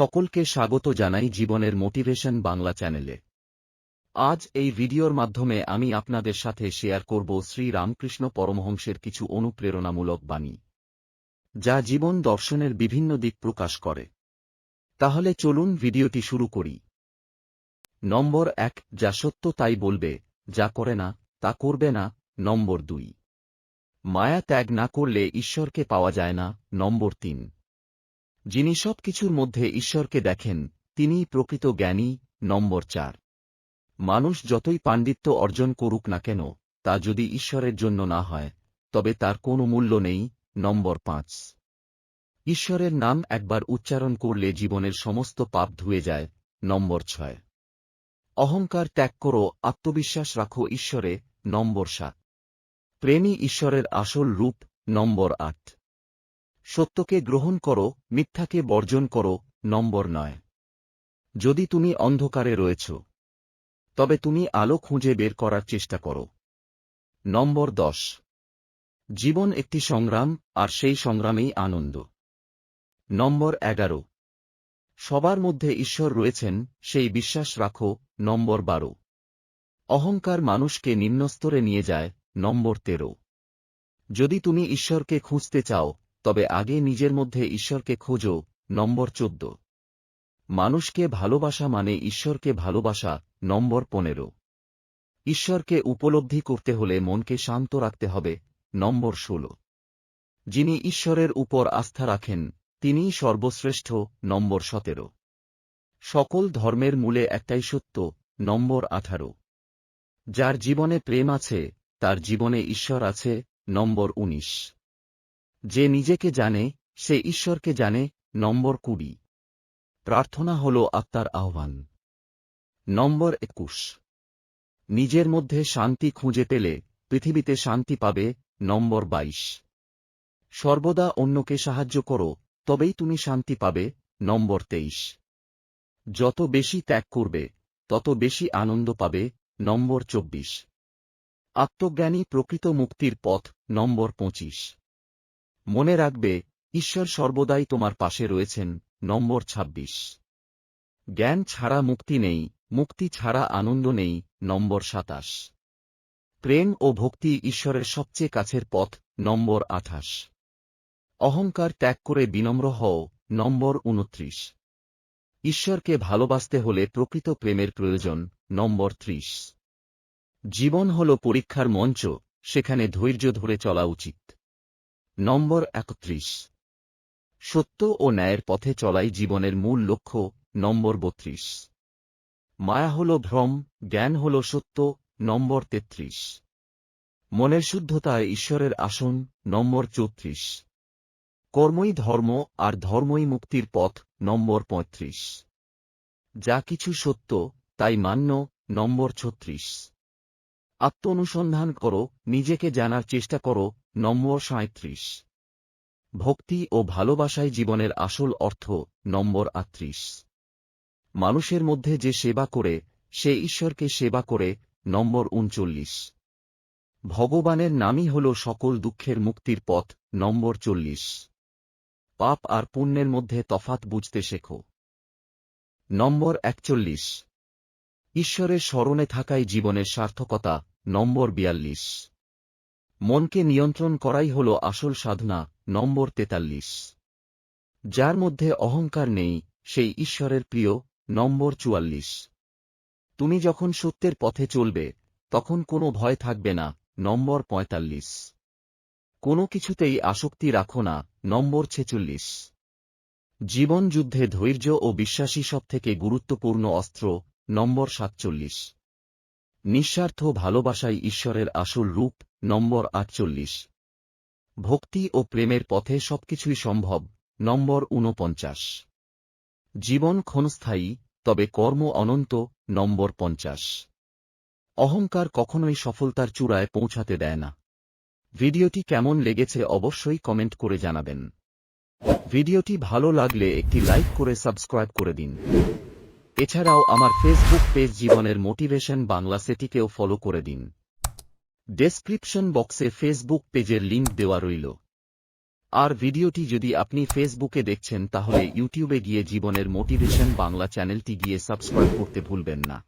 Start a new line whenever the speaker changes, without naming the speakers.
সকলকে স্বাগত জানাই জীবনের মোটিভেশন বাংলা চ্যানেলে। আজ এই ভিডিওর মাধ্যমে আমি আপনাদের সাথে শেয়ার করব শ্রী রামকৃষ্ণ পরমহংসের কিছু অনুপ্রেরণামূলক বাণী, যা জীবন দর্শনের বিভিন্ন দিক প্রকাশ করে। তাহলে চলুন ভিডিওটি শুরু করি। নম্বর এক, যা সত্য তাই বলবে, যা করে না, তা করবে না। নম্বর দুই, মায়া ত্যাগ না করলে ঈশ্বরকে পাওয়া যায় না। নম্বর তিন যিনি সব কিছুর মধ্যে ঈশ্বরকে দেখেন, তিনিই প্রকৃত জ্ঞানী, নম্বর চার। মানুষ যতই পাণ্ডিত্য অর্জন করুক না কেন, তা যদি ঈশ্বরের জন্য না হয়, তবে তার কোনো মূল্য নেই, নম্বর পাঁচ। ঈশ্বরের নাম একবার উচ্চারণ করলে জীবনের সমস্ত পাপ ধুয়ে যায়, নম্বর ছয়। অহংকার ত্যাগ করো, আত্মবিশ্বাস রাখো ঈশ্বরে, নম্বর সাত। প্রেমী ঈশ্বরের আসল রূপ, নম্বর আট। সত্যকে গ্রহণ করো, মিথ্যাকে বর্জন করো, নম্বর নয়। যদি তুমি অন্ধকারে রয়েছ, তবে তুমি আলো খুঁজে বের করার চেষ্টা করো। নম্বর দশ। জীবন একটি সংগ্রাম, আর সেই সংগ্রামেই আনন্দ। নম্বর এগারো। সবার মধ্যে ঈশ্বর রয়েছেন, সেই বিশ্বাস রাখো, নম্বর বারো। অহংকার মানুষকে নিম্নস্তরে নিয়ে যায়, নম্বর তেরো। যদি তুমি ঈশ্বরকে খুঁজতে চাও তবে আগে নিজের মধ্যে ঈশ্বরকে খোঁজো, নম্বর চোদ্দ। মানুষকে ভালোবাসা মানে ঈশ্বরকে ভালোবাসা, নম্বর পনেরো। ঈশ্বরকে উপলব্ধি করতে হলে মনকে শান্ত রাখতে হবে, নম্বর ষোল। যিনি ঈশ্বরের উপর আস্থা রাখেন, তিনিই সর্বশ্রেষ্ঠ, নম্বর সতেরো। সকল ধর্মের মূলে একটাই সত্য, নম্বর আঠারো। যার জীবনে প্রেম আছে, তার জীবনে ঈশ্বর আছে, নম্বর উনিশ। যে নিজেকে জানে, সে ঈশ্বরকে জানে, নম্বর কুড়ি। প্রার্থনা হল আত্মার আহ্বান। নম্বর একুশ। নিজের মধ্যে শান্তি খুঁজে পেলে, পৃথিবীতে শান্তি পাবে, নম্বর বাইশ। সর্বদা অন্যকে সাহায্য করো, তবেই তুমি শান্তি পাবে, নম্বর তেইশ। যত বেশি ত্যাগ করবে, তত বেশি আনন্দ পাবে, নম্বর চব্বিশ। আত্মজ্ঞানী প্রকৃত মুক্তির পথ, নম্বর পঁচিশ। মনে রাখবে, ঈশ্বর সর্বদাই তোমার পাশে রয়েছেন, নম্বর ২৬ জ্ঞান ছাড়া মুক্তি নেই, মুক্তি ছাড়া আনন্দ নেই, নম্বর সাতাশ। প্রেম ও ভক্তি ঈশ্বরের সবচেয়ে কাছের পথ, নম্বর আঠাশ। অহংকার ত্যাগ করে বিনম্র হও, নম্বর উনত্রিশ। ঈশ্বরকে ভালোবাসতে হলে প্রকৃত প্রেমের প্রয়োজন, নম্বর ত্রিশ। জীবন হল পরীক্ষার মঞ্চ, সেখানে ধৈর্য ধরে চলা উচিত। নম্বর একত্রিশ। সত্য ও ন্যায়ের পথে চলাই জীবনের মূল লক্ষ্য নম্বর বত্রিশ। মায়া হল ভ্রম, জ্ঞান হল সত্য, নম্বর তেত্রিশ। মনের শুদ্ধতায় ঈশ্বরের আসন, নম্বর চৌত্রিশ। কর্মই ধর্ম আর ধর্মই মুক্তির পথ, নম্বর পঁয়ত্রিশ। যা কিছু সত্য, তাই মান্য, নম্বর ছত্রিশ। আত্ম অনুসন্ধান করো, নিজেকে জানার চেষ্টা করো নম্বর সাঁত্রিশ ভক্তি ও ভালোবাসায় জীবনের আসল অর্থ, নম্বর আটত্রিশ। মানুষের মধ্যে যে সেবা করে, সে ঈশ্বরকে সেবা করে, নম্বর উনচল্লিশ। ভগবানের নামই হল সকল দুঃখের মুক্তির পথ, নম্বর চল্লিশ। পাপ আর পুণ্যের মধ্যে তফাত বুঝতে শেখো। নম্বর একচল্লিশ। ঈশ্বরের স্মরণে থাকাই জীবনের সার্থকতা, নম্বর বিয়াল্লিশ। মনকে নিয়ন্ত্রণ করাই হল আসল সাধনা, নম্বর তেতাল্লিশ। যার মধ্যে অহংকার নেই, সেই ঈশ্বরের প্রিয়, নম্বর চুয়াল্লিশ। তুমি যখন সত্যের পথে চলবে, তখন কোনো ভয় থাকবে না, নম্বর পঁয়তাল্লিশ। কোনো কিছুতেই আসক্তি রাখো না, নম্বর ছেচল্লিশ। জীবন যুদ্ধে ধৈর্য ও বিশ্বাসী সব থেকে গুরুত্বপূর্ণ অস্ত্র, নম্বর সাতচল্লিশ। নিঃস্বার্থ ভালোবাসাই ঈশ্বরের আসল রূপ নম্বর আটচল্লিশ। ভক্তি ও প্রেমের পথে সবকিছুই সম্ভব, নম্বর ঊনপঞ্চাশ। জীবন ক্ষণস্থায়ী, তবে কর্ম অনন্ত, নম্বর পঞ্চাশ। অহংকার কখনোই সফলতার চূড়ায় পৌঁছাতে দেয় না। ভিডিওটি কেমন লেগেছে অবশ্যই কমেন্ট করে জানাবেন। ভিডিওটি ভালো লাগলে একটি লাইক করে সাবস্ক্রাইব করে দিন। এছাড়াও আমার ফেসবুক পেজ জীবনের মোটিভেশন বাংলা সেটিকেও ফলো করে দিন। ডেসক্রিপশন বক্সে ফেসবুক পেজের লিঙ্ক দেওয়া রইল। আর ভিডিওটি যদি আপনি ফেসবুকে দেখছেন, তাহলে ইউটিউবে গিয়ে জীবনের মোটিভেশন বাংলা চ্যানেলটি গিয়ে সাবস্ক্রাইব করতে ভুলবেন না।